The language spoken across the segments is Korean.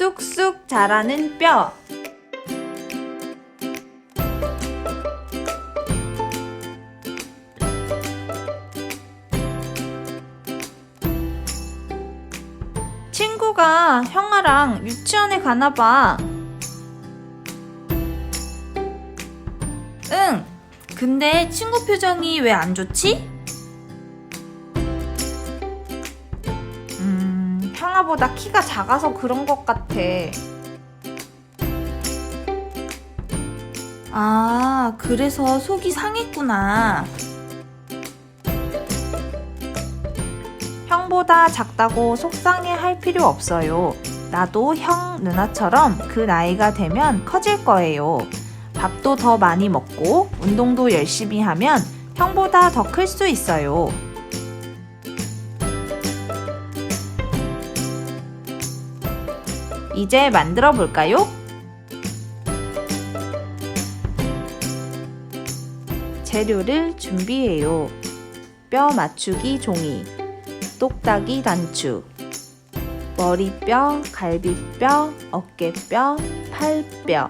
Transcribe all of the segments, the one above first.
쑥쑥 자라는 뼈. 친구가 형아랑 유치원에 가나 봐. 응. 근데 친구 표정이 왜 안 좋지? 음, 형아보다 키가 작아서 그런 것 같아. 아, 그래서 속이 상했구나. 형보다 작다고 속상해 할 필요 없어요. 나도 형 누나처럼 그 나이가 되면 커질 거예요. 밥도 더 많이 먹고 운동도 열심히 하면 형보다 더 클 수 있어요. 이제 만들어 볼까요? 재료를 준비해요. 뼈 맞추기 종이, 똑딱이 단추, 머리뼈, 갈비뼈, 어깨뼈, 팔뼈,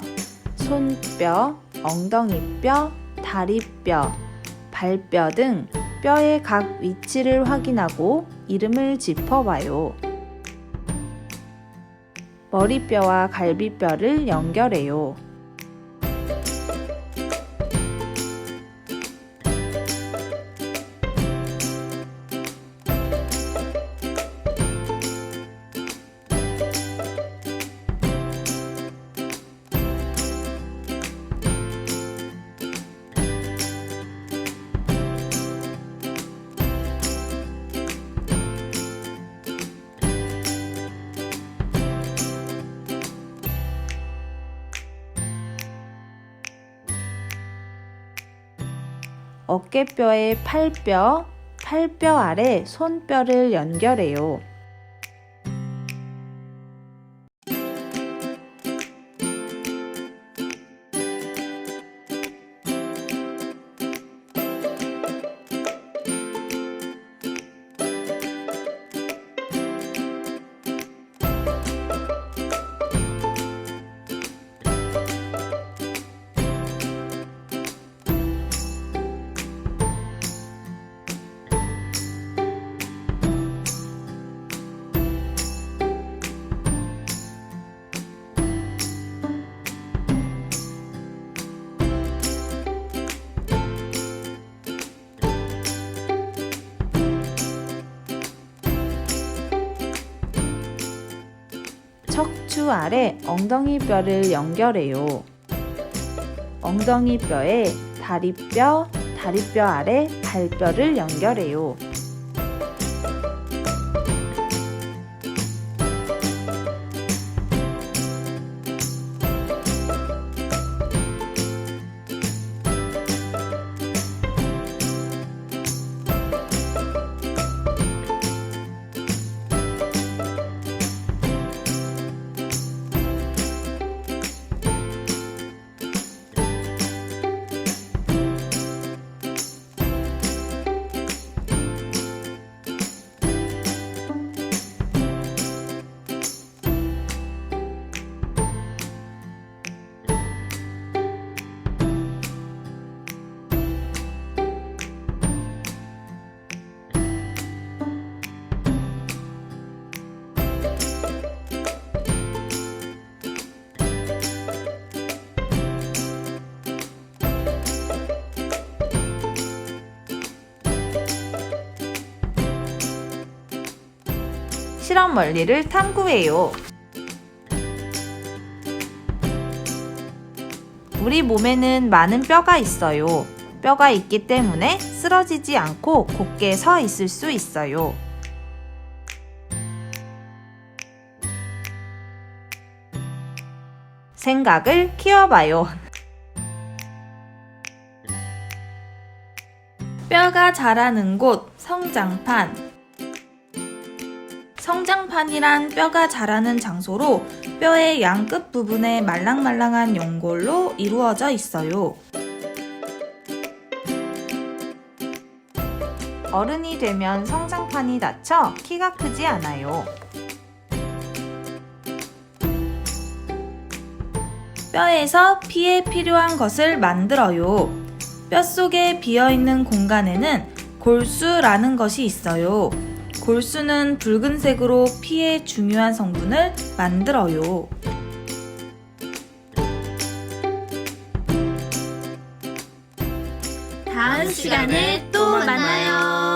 손뼈, 엉덩이뼈, 다리뼈, 발뼈 등 뼈의 각 위치를 확인하고 이름을 짚어봐요. 머리뼈와 갈비뼈를 연결해요. 어깨뼈에 팔뼈, 팔뼈 아래 손뼈를 연결해요. 척추 아래 엉덩이 뼈를 연결해요. 엉덩이 뼈에 다리뼈, 다리뼈 아래 발뼈를 연결해요. 실험 원리를 탐구해요. 우리 몸에는 많은 뼈가 있어요. 뼈가 있기 때문에 쓰러지지 않고 곧게 서 있을 수 있어요. 생각을 키워봐요. 뼈가 자라는 곳 성장판. 성장판이란 뼈가 자라는 장소로 뼈의 양 끝 부분에 말랑말랑한 연골로 이루어져 있어요. 어른이 되면 성장판이 닫혀 키가 크지 않아요. 뼈에서 피에 필요한 것을 만들어요. 뼈 속에 비어 있는 공간에는 골수라는 것이 있어요. 골수는 붉은색으로 피에 중요한 성분을 만들어요. 다음 시간에 또 만나요.